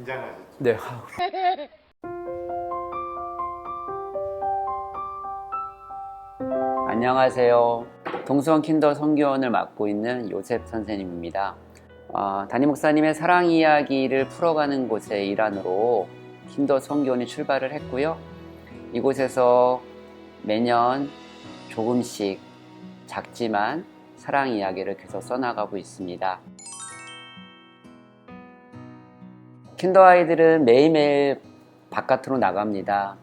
긴장하셨죠? 네. 안녕하세요. 동수원 킨더 성교원을 맡고 있는 요셉 선생님입니다. 어, 담임 목사님의 사랑 이야기를 풀어가는 곳의 일환으로 킨더 성교원이 출발을 했고요. 이곳에서 매년 조금씩 작지만 사랑 이야기를 계속 써나가고 있습니다. 킨더 아이들은 매일매일 바깥으로 나갑니다.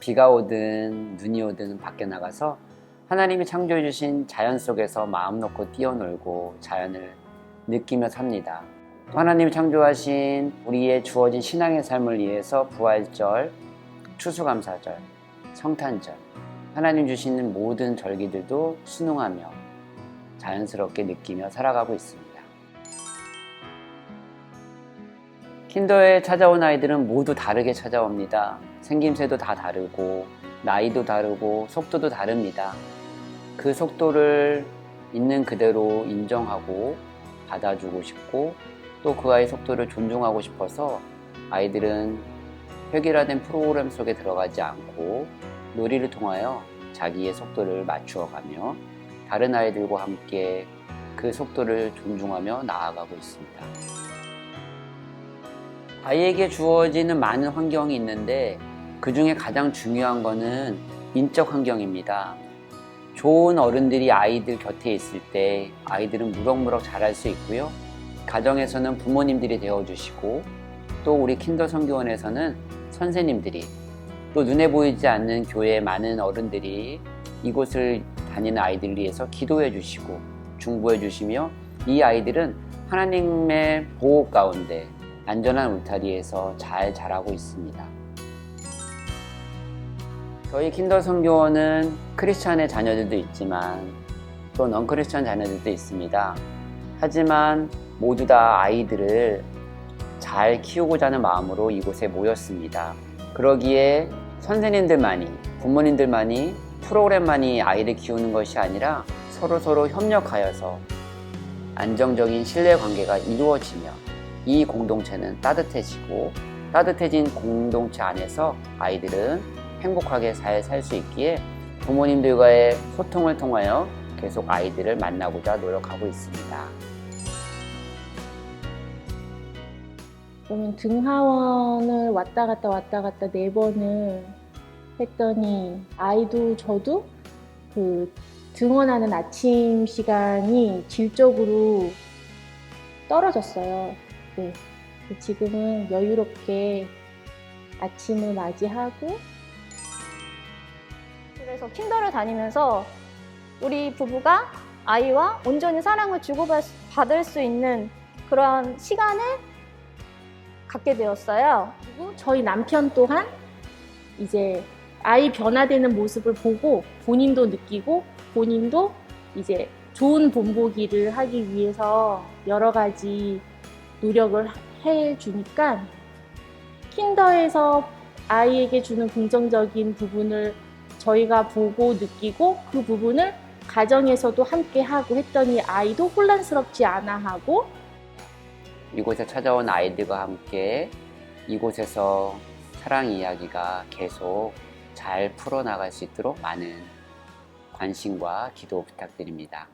비가 오든 눈이 오든 밖에 나가서 하나님이 창조해 주신 자연 속에서 마음 놓고 뛰어놀고 자연을 느끼며 삽니다. 또 하나님이 창조하신 우리의 주어진 신앙의 삶을 위해서 부활절, 추수감사절, 성탄절, 하나님 주시는 모든 절기들도 순응하며 자연스럽게 느끼며 살아가고 있습니다. 킨더에 찾아온 아이들은 모두 다르게 찾아옵니다. 생김새도 다 다르고, 나이도 다르고, 속도도 다릅니다. 그 속도를 있는 그대로 인정하고, 받아주고 싶고, 또 그 아이 속도를 존중하고 싶어서 아이들은 획일화된 프로그램 속에 들어가지 않고, 놀이를 통하여 자기의 속도를 맞추어 가며, 다른 아이들과 함께 그 속도를 존중하며 나아가고 있습니다. 아이에게 주어지는 많은 환경이 있는데 그 중에 가장 중요한 거는 인적 환경입니다. 좋은 어른들이 아이들 곁에 있을 때 아이들은 무럭무럭 자랄 수 있고요. 가정에서는 부모님들이 되어주시고 또 우리 킨더 성교원에서는 선생님들이 또 눈에 보이지 않는 교회의 많은 어른들이 이곳을 다니는 아이들을 위해서 기도해 주시고 중보해 주시며 이 아이들은 하나님의 보호 가운데 안전한 울타리에서 잘 자라고 있습니다. 저희 킨더 성교원은 크리스찬의 자녀들도 있지만 또 넌크리스찬 자녀들도 있습니다. 하지만 모두 다 아이들을 잘 키우고자 하는 마음으로 이곳에 모였습니다. 그러기에 선생님들만이, 부모님들만이, 프로그램만이 아이를 키우는 것이 아니라 서로서로 협력하여서 안정적인 신뢰 관계가 이루어지며 이 공동체는 따뜻해지고 따뜻해진 공동체 안에서 아이들은 행복하게 잘 살 수 있기에 부모님들과의 소통을 통하여 계속 아이들을 만나고자 노력하고 있습니다. 그러면 등하원을 왔다 갔다 왔다 갔다 네 번을 했더니 아이도 저도 그 등원하는 아침 시간이 질적으로 떨어졌어요. 네. 지금은 여유롭게 아침을 맞이하고 그래서 킨더를 다니면서 우리 부부가 아이와 온전히 사랑을 주고받을 수 있는 그런 시간을 갖게 되었어요. 그리고 저희 남편 또한 이제 아이 변화되는 모습을 보고 본인도 느끼고 본인도 이제 좋은 본보기를 하기 위해서 여러 가지 노력을 해 주니까 킨더에서 아이에게 주는 긍정적인 부분을 저희가 보고 느끼고 그 부분을 가정에서도 함께 하고 했더니 아이도 혼란스럽지 않아 하고 이곳에 찾아온 아이들과 함께 이곳에서 사랑 이야기가 계속 잘 풀어나갈 수 있도록 많은 관심과 기도 부탁드립니다.